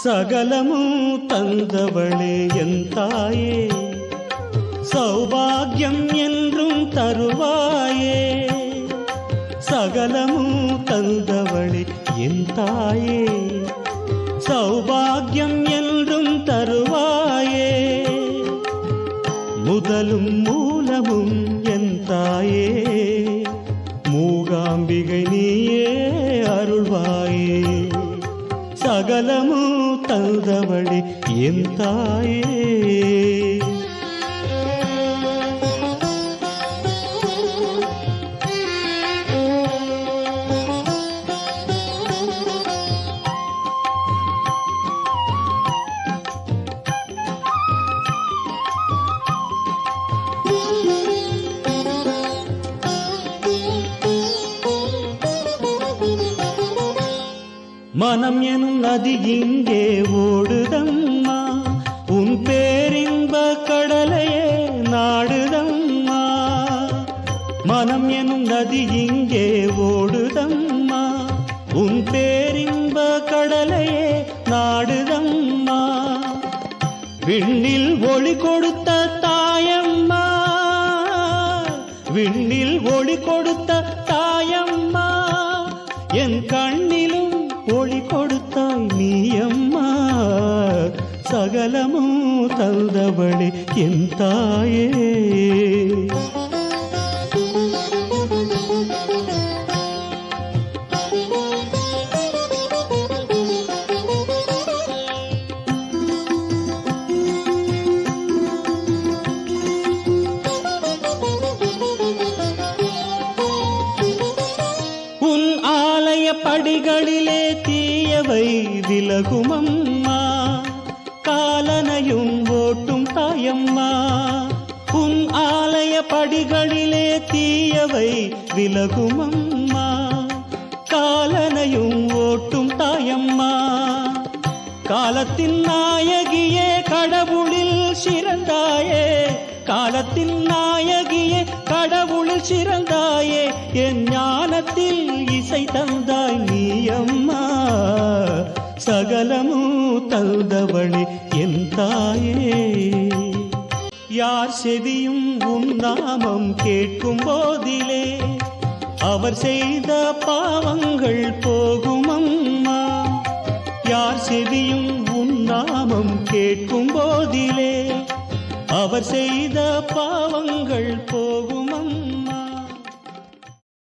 సగలము தந்தவளே என் தாயே சௌபாகியம் என்றும் தருவாயே சகலமும் தந்தவளே என் தாயே சௌபாகியம் என்றும் தருவாயே முதலும் மூலமும் என் தாயே மூகாம்பிகை நீயே அருள்வாயே சகலமும் தந்தவளே என் மனம் எனும் நதி இங்கே ஓடுதம்மா. உன் பேரின்ப கடலையே நாடுதம்மா. மனம் எனும் நதி இங்கே ஓடுதம்மா. உன் பேரின்ப கடலையே நாடுதம்மா. விண்ணில் ஒளி கொடுத்த தாயம்மா. விண்ணில் ஒளி கொடுத்த தாயம்மா. என் கண்ணிலும் ஒளி கொடுத்தாய் நீ அம்மா சகலமும் தந்தவளே என் தாயே. படிகளிலே தீயவை விலகுமம்மா. காலனையும் ஓட்டும் தாயம்மா. உன் ஆலய படிகளிலே தீயவை விலகுமம்மா. காலனையும் ஓட்டும் தாயம்மா. காலத்தின் நாயகியே கடவுளில் சிறந்தாயே. காலத்தின் நாயகியே கடவுளில் சிறந்தாயே. என் ஞானத்தில் இசை தந்தாய் நீ அம்மா சகலமும் தந்தவளே என் தாயே. யார் செவியும் உன் நாமம் கேட்கும் போதிலே அவர் செய்த பாவங்கள் போகும் அம்மா யார் செவியும் உன் நாமம் கேட்கும் போதிலே அவர் செய்த பாவங்கள் போகும் அம்மா